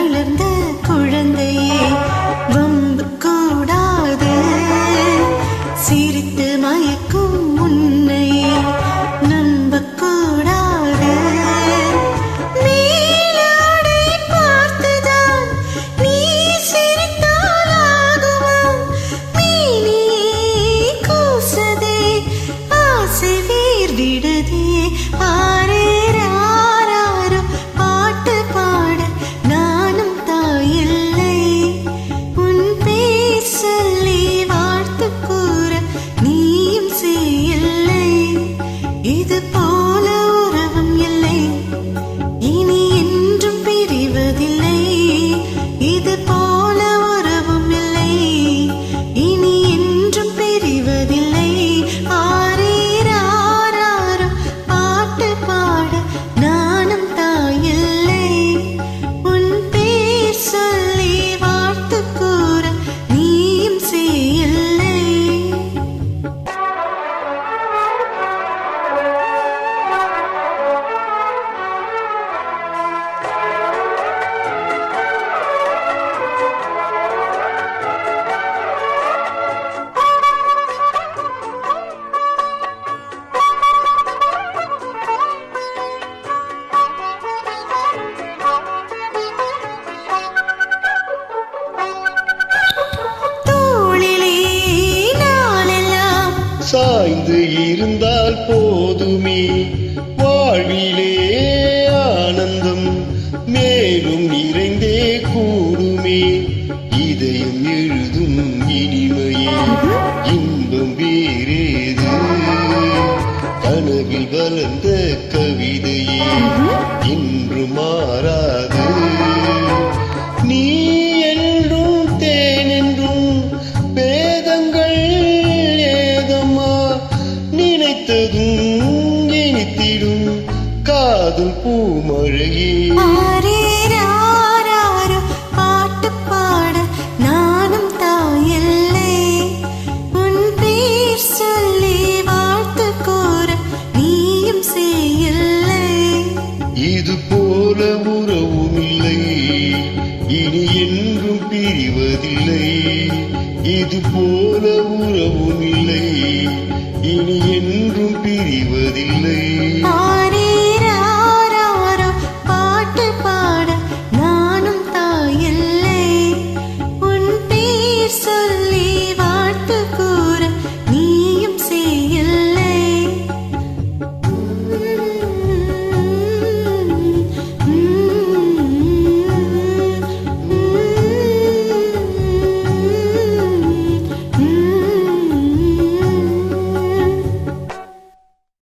Söyledim சாய்ந்து இருந்தால் போதுமே. வாழ்விலே ஆனந்தம் மேலும் நிறைந்தே கூடுமே. இதயம் எழுதும் இனிமையே இன்பம் வேறேது. கனவில் வளர்ந்த கவிதையே இன்பம் இது போல உறவும் இல்லை. இனி எங்கும் பிரிவதில்லை. இது போல உறவும் இல்லை. இனி என்றும் பிரிவதில்லை.